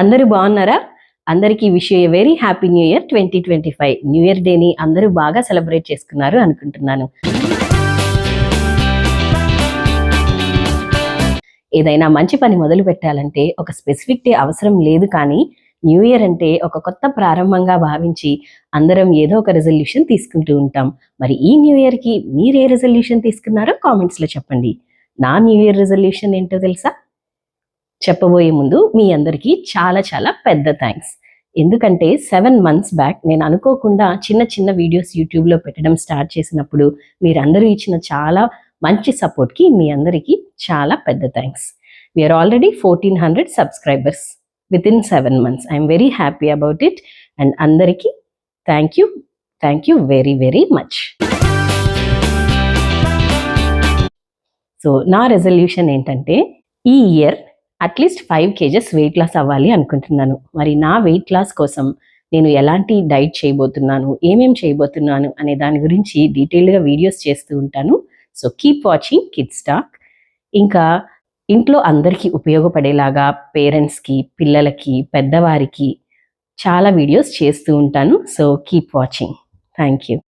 అందరూ బాగున్నారా? అందరికీ wish a very happy new year twenty twenty five. New year డేని అందరూ బాగా సెలబ్రేట్ చేసుకున్నారు అనుకుంటున్నాను. ఏదైనా మంచి పని మొదలు పెట్టాలంటే ఒక స్పెసిఫిక్ డే అవసరం లేదు కానీ న్యూ ఇయర్ అంటే ఒక కొత్త ప్రారంభంగా భావించి అందరం ఏదో ఒక రెజల్యూషన్ తీసుకుంటూ ఉంటాం. మరి ఈ న్యూ ఇయర్కి మీరు ఏ రెజల్యూషన్ తీసుకున్నారో కామెంట్స్లో చెప్పండి. నా న్యూ ఇయర్ రెజల్యూషన్ ఏంటో తెలుసా? చెప్పబోయే ముందు మీ అందరికీ చాలా చాలా పెద్ద థ్యాంక్స్ ఎందుకంటే సెవెన్ మంత్స్ బ్యాక్ నేను అనుకోకుండా చిన్న చిన్న వీడియోస్ యూట్యూబ్లో పెట్టడం స్టార్ట్ చేసినప్పుడు మీరందరూ ఇచ్చిన చాలా మంచి సపోర్ట్కి మీ అందరికీ చాలా పెద్ద thanks we are already fourteen hundred subscribers with in seven months I'm very happy about it and అందరికీ thank you thank you very very much so నా రెజల్యూషన్ ఏంటంటే ఈ year at least five kgs weight loss అవ్వాలి అనుకుంటున్నాను. మరి నా weight loss కోసం నేను ఎలాంటి డైట్ చేయబోతున్నాను ఏమేం చేయబోతున్నాను అనే దాని గురించి డీటెయిల్గా వీడియోస్ చేస్తూ ఉంటాను. So keep watching kids talk. ఇంకా ఇంట్లో అందరికీ ఉపయోగపడేలాగా పేరెంట్స్కి పిల్లలకి పెద్దవారికి చాలా వీడియోస్ చేస్తూ ఉంటాను. So keep watching. Thank you.